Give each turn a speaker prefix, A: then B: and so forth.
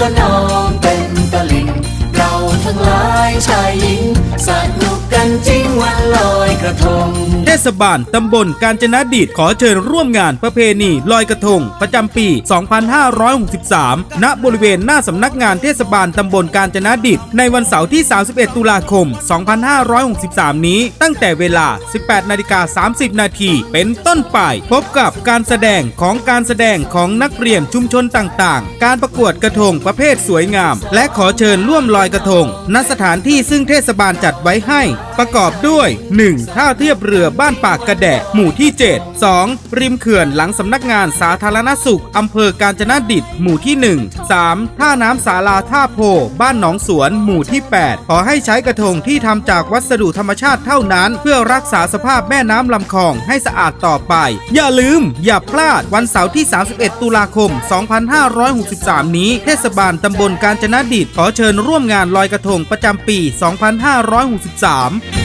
A: ก็น้องเป็นตะลิง เราทั้งหลายชายหญิงสนุกกันจริงวันลอ กระทง
B: เทศบาลตำบลกาญจนดิตขอเชิญร่วมงานประเพณีลอยกระทง ประจำปี 2563 ณ บริเวณหน้าสำนักงานเทศบาลตำบลกาญจนดิตในวันเสาร์ที่ 31 ตุลาคม 2563 นี้ ตั้งแต่เวลา 18 นาฬิกา 30 นาทีเป็นต้นไป พบกับการแสดงของการแสดงของนักเรียนชุมชนต่างๆ การประกวดกระทงประเภทสวยงาม และขอเชิญร่วมลอยกระทง ณ สถานที่ซึ่งเทศบาลจัดไว้ให้ ประกอบด้วย 1. ท่าเทียบเรือบ้านปากกระแดะ หมู่ที่ 7 2. ริมเขื่อนหลังสำนักงานสาธารณสุขอำเภอกาญจนดิตหมู่ที่ 1 3. ท่าน้ำสาลาท่าโพ บ้านหนองสวนหมู่ที่ 8 ขอให้ใช้กระทงที่ทำจากวัสดุธรรมชาติเท่านั้น เพื่อรักษาสภาพแม่น้ำลำคลองให้สะอาดต่อไป อย่าลืม อย่าพลาดวันเสาร์ที่ 31 ตุลาคม 2563 นี้ เทศบาลตำบลกาญจนดิตขอเชิญร่วมงานลอยกระทงประจำปี 2563